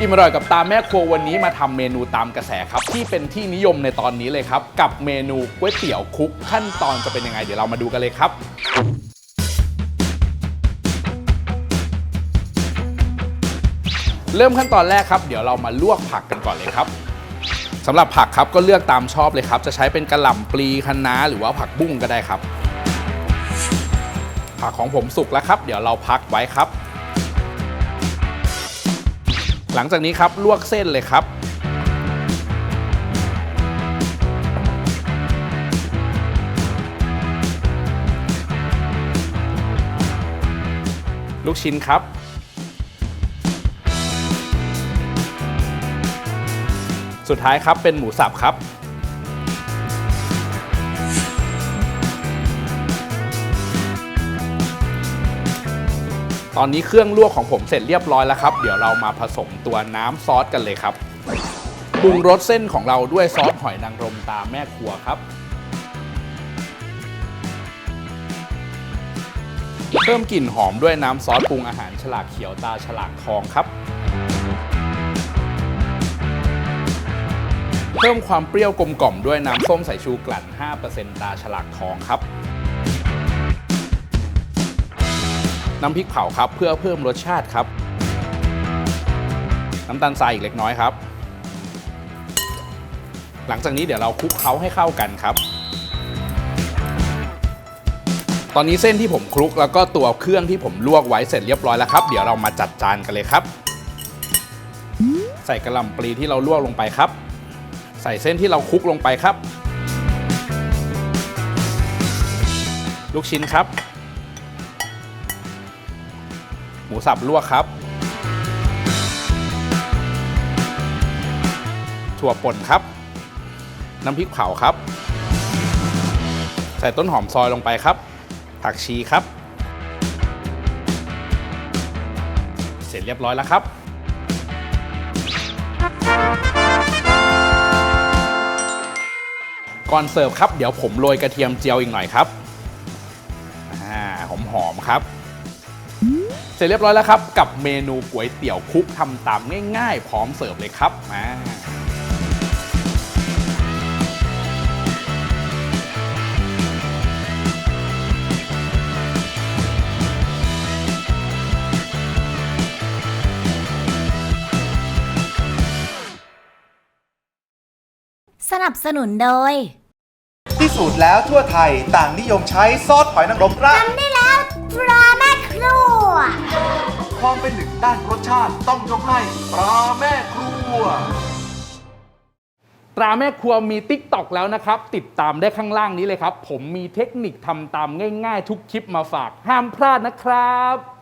อิมอร่อยกับตามแม่ครัววันนี้มาทำเมนูตามกระแสครับ ที่เป็นที่นิยมในตอนนี้เลยครับ กับเมนูก๋วยเตี๋ยวคุกขั้นตอนจะเป็นยังไง เดี๋ยวเรามาดูกันเลยครับเริ่มขั้นตอนแรกครับ เดี๋ยวเรามาลวกผักกันก่อนเลยครับสำหรับผักครับก็เลือกตามชอบเลยครับ จะใช้เป็นกระหล่ำปลีคะน้าหรือว่าผักบุ้งก็ได้ครับ ผักของผมสุกแล้วครับ เดี๋ยวเราพักไว้ครับ หลังจากนี้ครับลวกเส้นเลยครับลูกชิ้นครับ สุดท้ายครับเป็นหมูสับครับ ตอนนี้เครื่องลวกของผมเสร็จเรียบร้อยแล้วครับ เดี๋ยวเรามาผสมตัวน้ำซอสกันเลยครับปรุงรสเส้นของเราด้วยซอสหอยนางรมตาแม่ครัวครับ เพิ่มกลิ่นหอมด้วยน้ำซอสปรุงอาหารฉลากเขียวตาฉลากทองครับ เพิ่มความเปรี้ยวกลมกล่อมด้วยน้ำส้มสายชูกลั่น 5%ตาฉลากทองครับ น้ำพริกเผาครับ เพื่อเพิ่มรสชาติครับ น้ำตาลทรายอีกเล็กน้อยครับ หลังจากนี้เดี๋ยวเราคลุกเคล้าให้เข้ากันครับ ตอนนี้เส้นที่ผมคลุกแล้วก็ตัวเครื่องที่ผมลวกไว้เสร็จเรียบร้อยแล้วครับ เดี๋ยวเรามาจัดจานกันเลยครับ ใส่กระหล่ำปลีที่เราลวกลงไปครับ ใส่เส้นที่เราคลุกลงไปครับ ลูกชิ้นครับ หมูสับลวกครับ ถั่วป่นครับ น้ำพริกเผาครับ ใส่ต้นหอมซอยลงไปครับ ผักชีครับ เสร็จเรียบร้อยแล้วครับก่อนเสิร์ฟครับ เดี๋ยวผมโรยกระเทียมเจียวอีกหน่อยครับ อ่า หอมหอมๆครับ เสร็จเรียบร้อยแล้วครับ กับเมนูก๋วยเตี๋ยวคลุกทำตามง่ายๆ พร้อมเสิร์ฟเลยครับมาสนับสนุนโดยพิสูจน์แล้วทั่วไทยต่างนิยมใช้ซอสหอยนางรมราด ทำได้แล้วตรา ควความเป็นหนึ่งด้านรสชาติต้องยกให้ปลาแม่ครัว ตราแม่ครัวมี t ิ k t o k แล้วนะครับ ติดตามได้ข้างล่างนี้เลยครับ ผมมีเทคนิคทำตามง่าย ๆ ทุกคลิปมาฝาก ห้ามพลาดนะครับ